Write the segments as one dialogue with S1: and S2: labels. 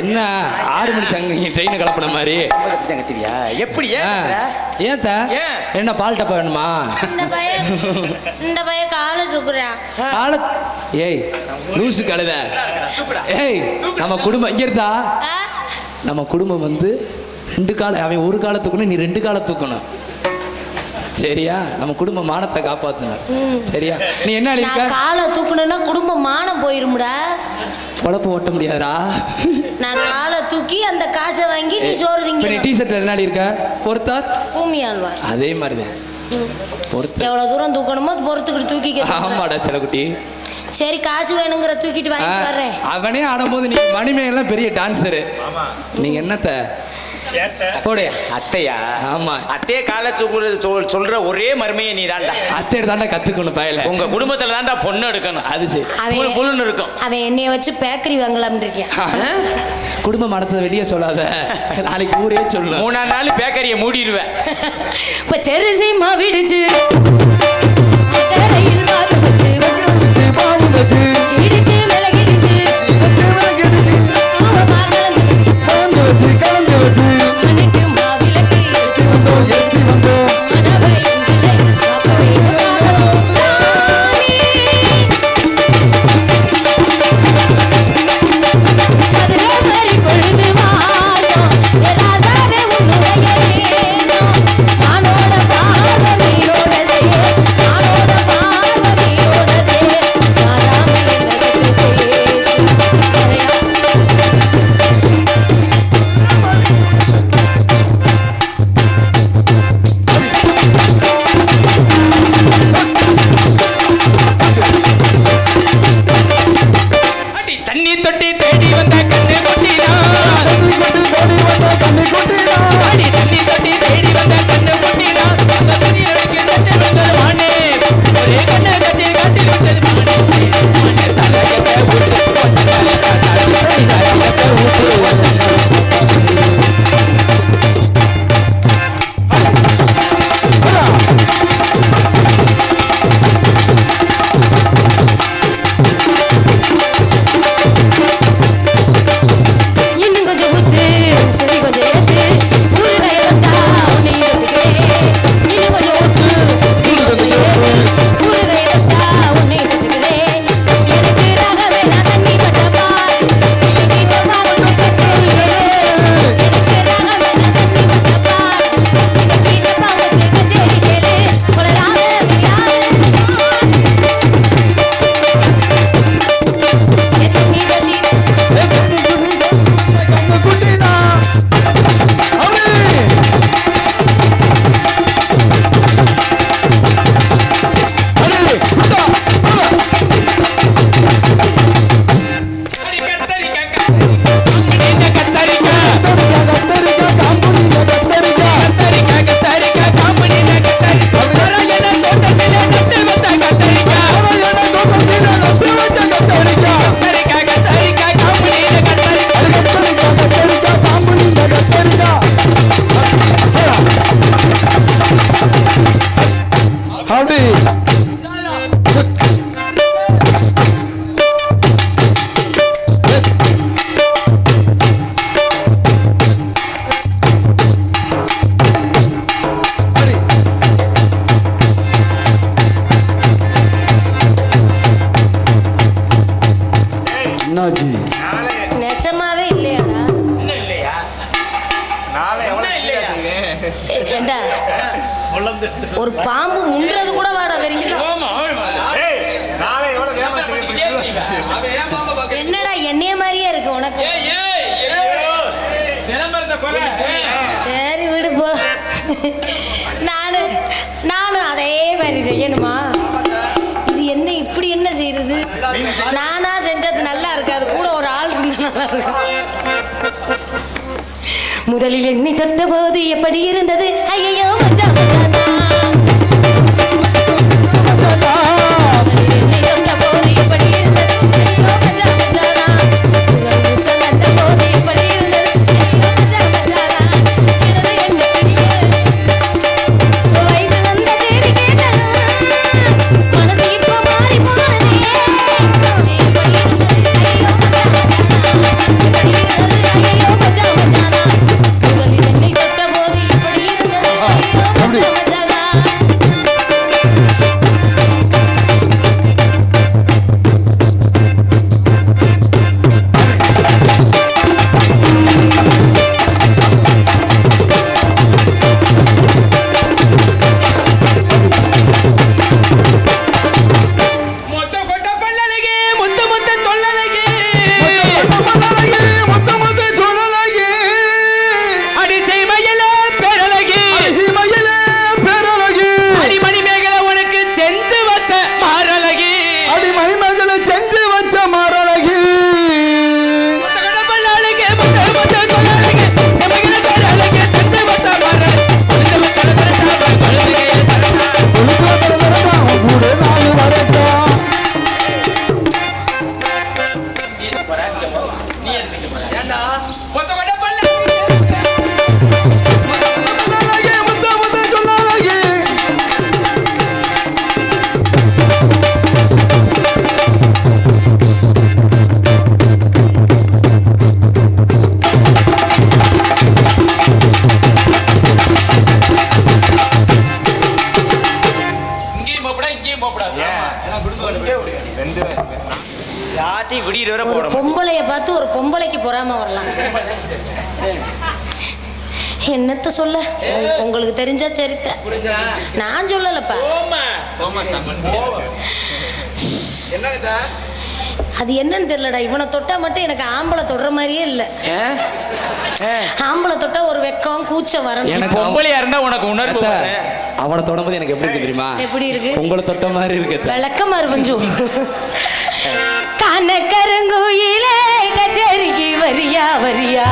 S1: என்ன? ஆறு மணி சங்க ட்ரெயினை கிளப்புன மாதிரி.
S2: கத்துவியா எப்படி ஏன்
S1: தா? என்ன பால் டப்பா வேணுமா?
S3: இந்த பையன் காலை தூக்குறான்
S1: கால ஏய் லூசு கழுத. ஏய் நம்ம குடும்பம் இங்க இருந்தா? நம்ம குடும்பம் வந்து ரெண்டு கால அவன் ஒரு காலை தூக்கணும் நீ ரெண்டு காலை தூக்கணும். சரியா? நம்ம குடும்ப மானத்தை காப்பாத்தணும் சரியா? நீ என்ன
S3: நான் காலை தூக்கணும்னா குடும்பம் மானம் போயிரும்டா.
S1: பொழப்பு ஓட்ட முடியாதா
S3: நான் காலை தூக்கி அந்த காசை வாங்கி நீ சோறு
S1: இப்ப நீ
S3: திங்க
S1: டி ஷர்ட்ல என்ன எழுதிருக்க பொறுத்தார்
S3: பூமி ஆழ்வார்
S1: அதே மாதிரிதான். பொறுத்து.
S3: எவ்வளவு தூரம் தூக்கணுமோ பொறுத்துக்கிட்டு தூக்கிக்க
S1: ஆமாடா செல்லக்குட்டி.
S3: சரி காசு வேணுங்கிற தூக்கிட்டு
S1: ஆ,
S3: வாங்கிட்டு வர்றேன்.
S1: அவனே ஆடும்போது நீ மணிமேகலாம் பெரிய டான்ஸரு நீங்க என்னத்த? போடு.
S2: அத்தையா?
S1: ஆமா.
S2: அத்தையே காலை சொல்ற ஒரே மருமையை நீ தான்டா
S1: அத்தை தாண்டா கத்துக்கணும் பயல.
S2: உங்க குடும்பத்துல தான்டா பொண்ணு எடுக்கணும்.
S1: அது சரி.
S2: புழு புழுன்னு இருக்கும்.
S3: அவன் என்னைய வச்சு பேக்கரி வாங்கலாம்னு இருக்கேன்
S1: குடும்ப மடத்தை வெளியே சொல்லாத. நாளைக்கு ஊரே சொல்லணும்.
S2: மூணாம் நாள் பேக்கரியை மூடிடுவேன்.
S3: இப்ப செரிசி மாவிடுச்சு இடிச்சு மிளகிடுச்சு, முதலில் எண்ணி தொட்ட போது எப்படி இருந்தது? ஐயோ மச்சான் மச்சான். தெரிஞ்சா சரித்த. நான் சொல்லலப்பா. அது என்னன்னு தெரியலடா. இவனை தொட்டா மட்டும் எனக்கு ஆம்பளை தொடுற மாதிரியே இல்லை. ஆம்பளை தொட்டா ஒரு வெக்கம் கூச்சம் வரணும்.
S1: எனக்கு
S2: பொம்பளையா இருந்தா உனக்கு உணர்வு.
S1: அவனை தொடும்போது எனக்கு எப்படி இருக்கு தெரியுமா?
S3: எப்படி இருக்கு?
S1: உங்களை தொட்ட மாதிரி இருக்கு.
S3: விளக்கமா இருப்பஞ்சு கனக்கருங்குயிலே கச்சேரிக்கு வரியா வரியா.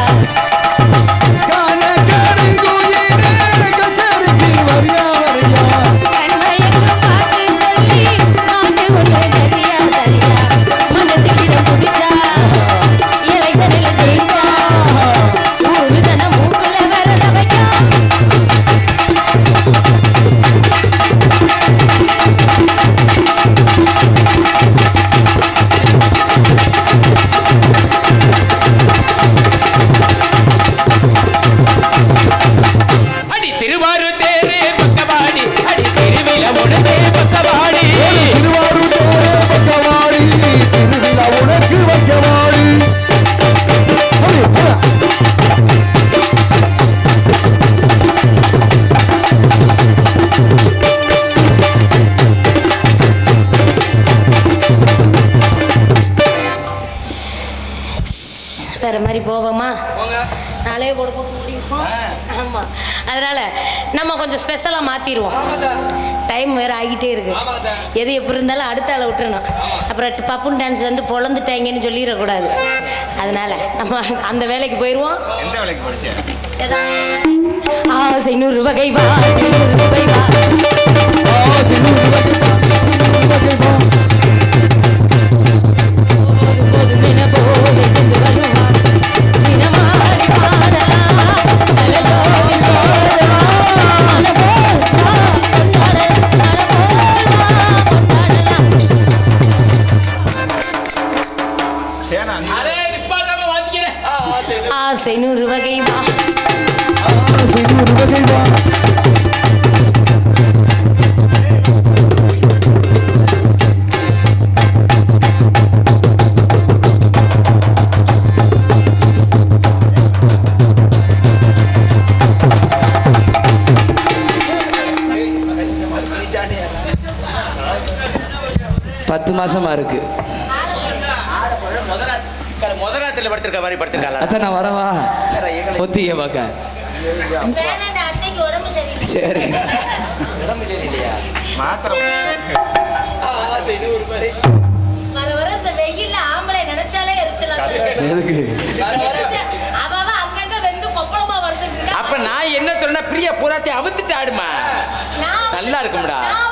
S3: எது எப்படி இருந்தாலும் அடுத்த ஆளை விட்டுறணும். அப்புறம் பப்புன் டான்ஸ் வந்து பொழந்துட்டாங்கன்னு சொல்லிடக்கூடாது. அதனால நம்ம அந்த வேலைக்கு போயிடுவோம் ஆசை நூறு வகை வா நூறு வகை வா.
S1: பத்து மாசமா இருக்கு.
S2: முதலாத்துல படுத்திருக்க மாதிரி படுத்திருக்காளா?
S1: அத்தை நான் வரவா? ஒத்திய பார்க்க.
S3: அத்தைக்கு உடம்பு சரியில்லை
S1: சரி
S3: வர வர இந்த வெயில்ல ஆம்பளை நினைச்சாலே எரிச்சலா இருக்கு.
S1: எதுக்கு?
S3: அவ அங்கங்க வெந்து கொப்பளமா வருதுன்னு இருக்கா.
S2: அப்ப நான் என்ன சொன்ன பிரியா பூராத்தி அவுத்துட்டு ஆடுமா?
S3: நான் வந்து-
S2: நல்லா இருக்கும்டா.
S3: நான்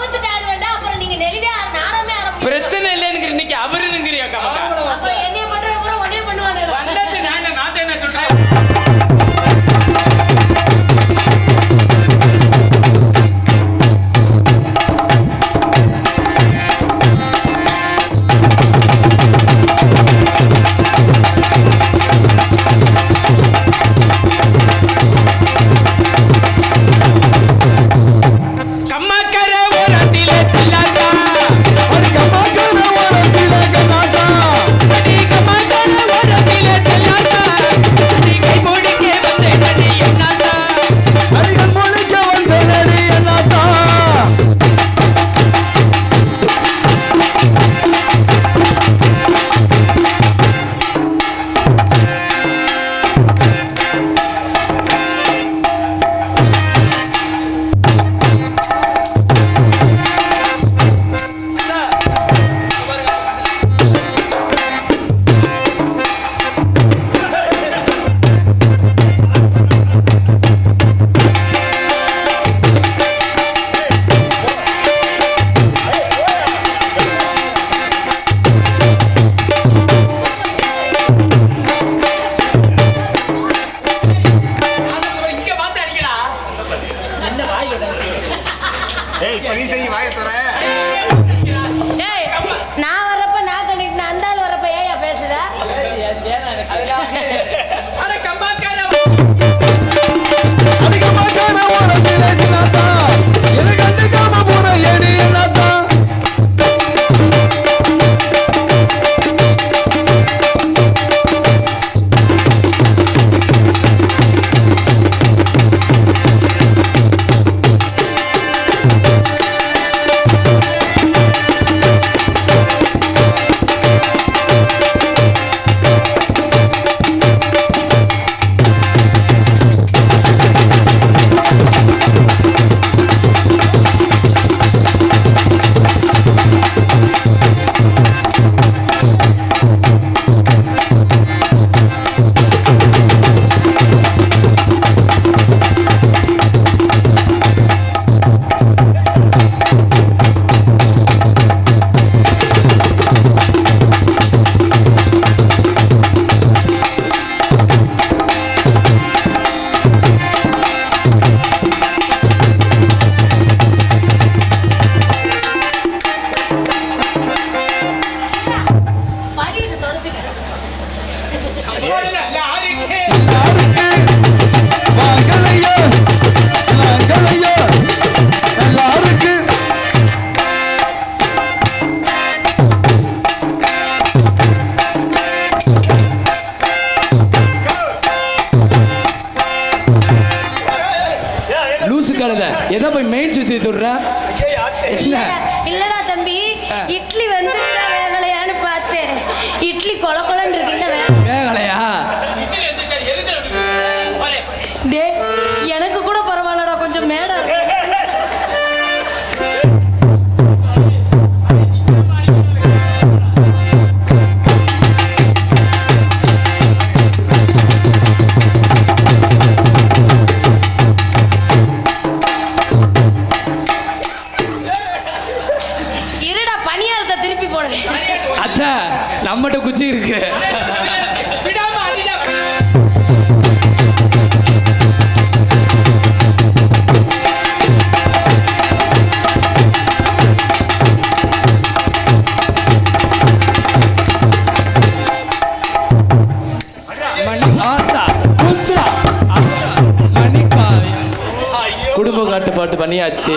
S1: ஏற்பாடு பண்ணியாச்சு.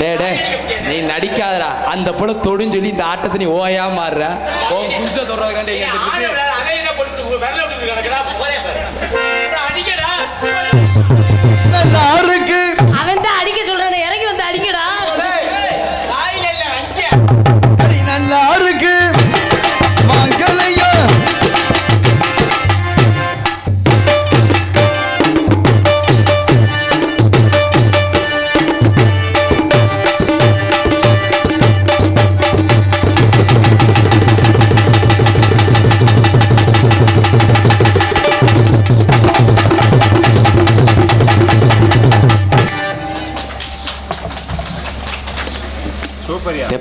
S1: டே டே நீ நடிக்காதடா. அந்த புல தொடுன்னு சொல்லி இந்த ஆட்டத்தை நீ ஓயா மாறுற. உன் குஞ்ச தொடர்றதுக்காண்டி இங்க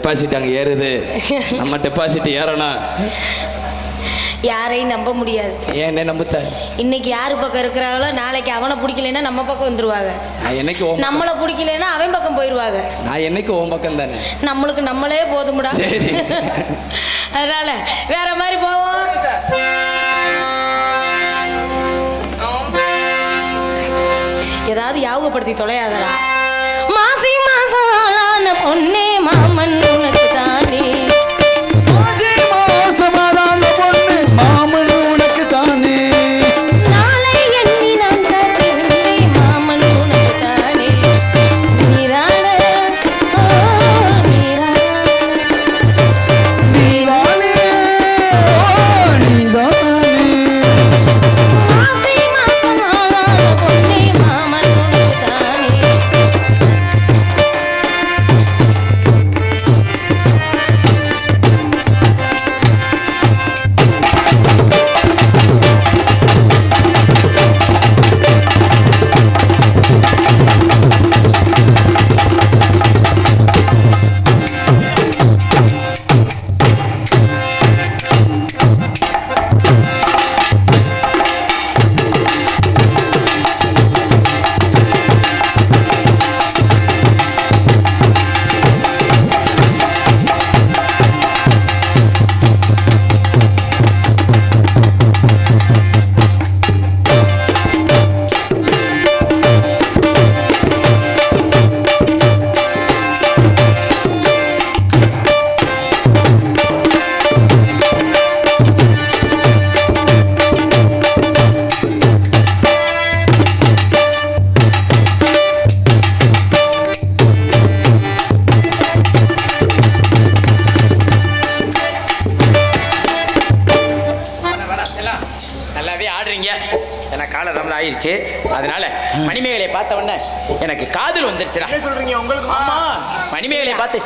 S1: டெபாசிட் அங்க ஏறுது. நம்ம டெபாசிட் ஏறணும்.
S3: யாரையும் நம்ப முடியாது.
S1: ஏன் நம்புத்த?
S3: இன்னைக்கு யாரு பக்கம் இருக்கிறாங்களோ நாளைக்கு அவனை பிடிக்கலைன்னா நம்ம பக்கம் வந்துருவாங்க.
S1: நான் என்னைக்கு
S3: நம்மளை பிடிக்கலைன்னா அவன் பக்கம் போயிடுவாங்க
S1: நான் என்னைக்கு ஓம் பக்கம் தானே?
S3: நம்மளுக்கு நம்மளே போதும்டா.
S1: சரி.
S3: அதனால வேற மாதிரி போவோம். ஏதாவது யாபகப்படுத்தி தொலையாதடா. மாசி மாசம் பொன்னே மாமன்.
S1: பொண்ணு
S2: எனக்கு காதல் வந்துருச்சுடா.
S4: என்ன சொல்றீங்க உங்களுக்கு
S2: ஆமா. மணிமேகலை பார்த்து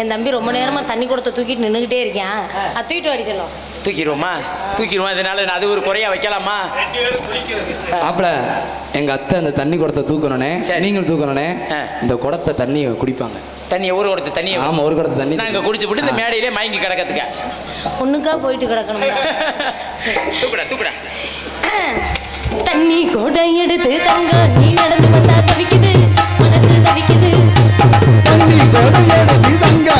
S3: என் தம்பி ரொம்ப நேரமா தண்ணி குடத்தை தூக்கிட்டு நின்றுகிட்டே இருக்கேன் அது தூக்கிட்டு வாடி செல்லம்.
S2: தூக்கிடுவோமா? தூக்கிடுவோம் அதனால நான் அது ஒரு குறையா வைக்கலாமா?
S1: மாப்பிள எங்க அத்தை அந்த தண்ணி குடத்தை தூக்கணுனே
S2: சரி.
S1: நீங்கள் தூக்கணுனே
S2: ஆ.
S1: இந்த குடத்தை தண்ணி குடிப்பாங்க.
S2: தண்ணியை ஊற கொடுத்து தண்ணியை
S1: ஆமா ஒரு குடத்தை தண்ணி
S2: நாங்க குடிச்சு விட்டு இந்த மேடையிலே மயங்கி கிடக்கிறதுக்க?
S3: ஒண்ணுக்கா போயிட்டு கிடக்கணும்
S2: தூக்குடா தூக்குடா.
S3: தண்ணி கோடை எடுத்து தங்க நீ நடந்து வந்தா
S1: தண்ணி கொடையோட இதங்க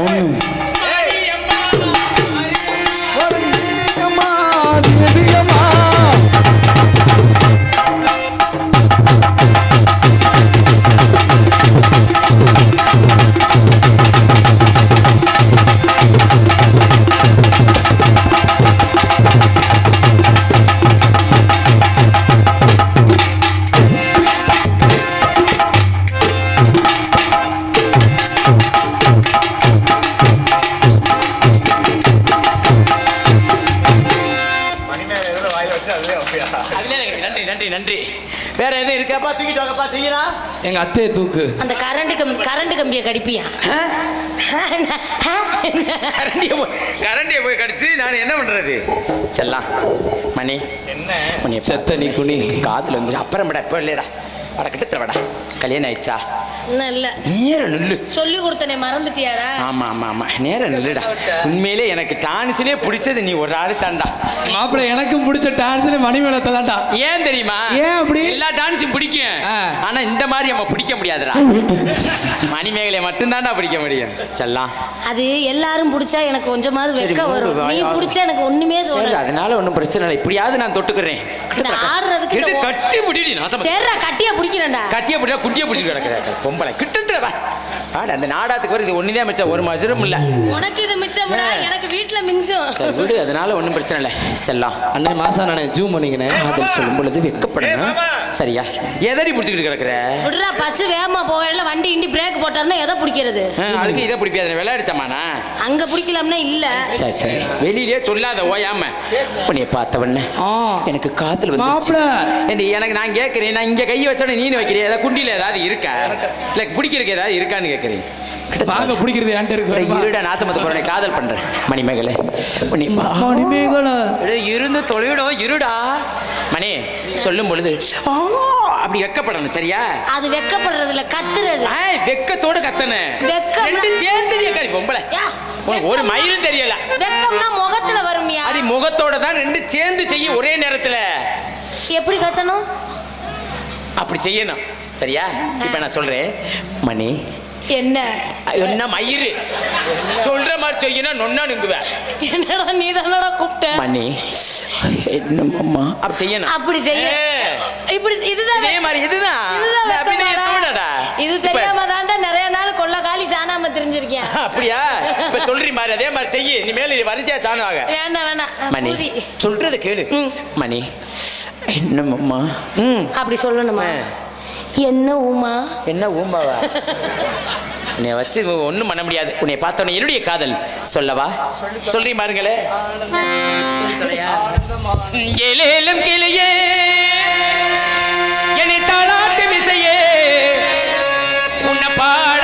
S2: பேரும்
S1: அத்தையை தூக்கு.
S3: அந்த கரண்ட் கம் கரண்ட் கம்பியை கடிப்பியா?
S2: கரண்டியை போய் கரண்டியை போய் கடிச்சு நான் என்ன பண்றது? செல்லாம் மணி.
S4: என்ன?
S2: மணி
S1: செத்த நீ குனி.
S2: காதுல வந்து அப்புறம் விட இப்போ இல்லைடா. வட கிட்ட விடா. கல்யாணம் ஆயிடுச்சா? நேரம் நில்லு.
S3: சொல்லி கொடுத்தனே மறந்துட்டியாடா?
S2: ஆமா ஆமா ஆமா. நேரம் நில்லுடா. உண்மையிலே எனக்கு டான்ஸ்லயே பிடிச்சது நீ ஒரு ஆளு தாண்டா
S1: மாப்பிள்ள எனக்கும் பிடிச்ச டான்ஸ்ல மணிமேலத்தை தான்டா.
S2: ஏன் தெரியுமா?
S1: ஏன் அப்படி?
S2: எல்லா டான்ஸும் பிடிக்கும். ஆனா இந்த மாதிரி நம்ம பிடிக்க முடியாதுடா. மணிமேகலையை மட்டும்தான்டா பிடிக்க முடியும். செல்லாம்
S3: அது எல்லாரும் பிடிச்சா எனக்கு கொஞ்சமாவது வெக்க வரும். நீ. பிடிச்சா எனக்கு ஒண்ணுமே
S2: சரி அதனால ஒன்றும் பிரச்சனை இல்லை. இப்படியாவது நான் தொட்டுக்கிறேன்.
S3: ஆடுறதுக்கு
S2: கிட்ட முடிடி
S3: சேர்றா கட்டியா பிடிக்கிறேன்டா.
S2: கட்டிய பிடிச்சா குட்டிய பிடிச்சி கிடக்குற பொம்பளை கிட்டத்துல வா. ஆடு அந்த நாடாத்துக்கு வர இது ஒண்ணுதான் மிச்சம். ஒரு மசுரம் இல்ல.
S3: உனக்கு இது மிச்சம்டா
S2: ஆ.
S3: எனக்கு வீட்டுல மிஞ்சம்.
S2: விடு. அதனால ஒன்றும் பிரச்சனை இல்லை. செல்லாம்
S1: அண்ணே மாசா நானே ஜூம் பண்ணிக்கினேன்
S2: காதல் சொல்லும் பொழுது வெக்கப்படணும். சரியா? எதடி பிடிச்சிக்கிட்டு கிடக்குற?
S3: விடுறா பஸ் வேகமா போகல வண்டி இண்டி பிரேக் போட்டாருன்னா எதை பிடிக்கிறது?
S2: அதுக்கு இதை பிடிக்காது விளையாடிச்சமானா
S3: அங்க பிடிக்கலாம்னா இல்ல.
S2: சரி சரி. வெளியிலே சொல்லாத ஓயாம. உன்னைய பார்த்தவொடனே
S1: ஆ.
S2: எனக்கு காதல் வந்து எனக்கு நான் கேட்குறேன் நான் இங்க கையை வச்சோட நீ வைக்கிறேன் ஏதாவது குண்டியில ஏதாவது இருக்கா? இல்ல பிடிக்கிறதுக்கு ஏதாவது இருக்கான்னு கேட்குறேன்
S1: வாங்க பிடிக்கிறது என்கிட்ட இருக்கு.
S2: இருடா நாசமத்து போறேன். காதல் பண்றேன் மணிமேகலை.
S1: மணிமேகலை.
S2: எடே, இருந்து தொலைவிடும் இருடா. மணி சொல்லும் பொழுது ஆ, அப்படி வெக்கப்படணும் சரியா?
S3: அது வெக்கப்படுறதுல கத்துறது.
S2: வெக்கத்தோட கத்தன ரெண்டு சேர்ந்து களி பொம்பளை. ஒரு மயிலும் தெரியல.
S3: வெக்கம்னா முகத்துல வரும்யா?
S2: அடி முகத்தோட தான் ரெண்டு சேர்ந்து செய்ய ஒரே நேரத்துல.
S3: எப்படி கத்தணும்?
S2: அப்படி செய்யணும். சரியா? இப்ப நான் சொல்றேன். மணி.
S3: என்ன?
S2: என்ன மயிறு? சொல்ற மாதிரி செய்யணும் நொன்னா நிங்குவேன்
S3: என்னடா நீ தானடா கூப்பிட்ட?
S2: மணி. என்னம்மா அப்படி செய்யணும்.
S3: அப்படி செய்ய. இப்படி இதுதான்
S2: இதே மாதிரி இதுதான்.
S3: இது தெரியாம தாண்டா நிறைய நாள் கொள்ள காலி சாணாம தெரிஞ்சிருக்கேன்.
S2: அப்படியா? இப்ப சொல்றீ மாதிரி அதே மாதிரி செய்யி. நீ மேல வரிசையா சாணுவாங்க
S3: வேண்டாம் நான்
S2: மணி. சொல்றது கேளு. மணி என்னம்மா
S3: அப்படி சொல்லணுமா. என்ன உமா?
S2: என்ன ஊம்பாவா என்னை வச்சு ஒன்றும் பண்ண முடியாது. உன்னை பார்த்தோன்னே என்னுடைய காதல். சொல்லவா? சொல்றீ பாருங்களே. ஏலேலும் கிளியே என்னை தாளாட்டு விசையே உன்னை பாட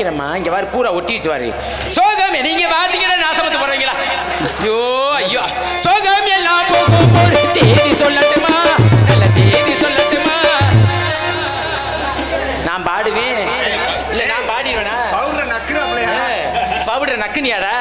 S2: பவுடர் துடைக்கிறம்மா இங்க வர பூரா ஒட்டிடுச்சு வாரு சோகம் நீங்க வாசிக்கிற நாசமத்து போறீங்களா? ஐயோ ஐயோ. சோகம் எல்லாம் போகும் செய்தி சொல்லட்டுமா? நல்ல செய்தி சொல்லட்டுமா? நான் பாடுவேன். இல்ல நான் பாடிடுவேனா?
S4: பவுடர்
S2: நக்குனியாடா?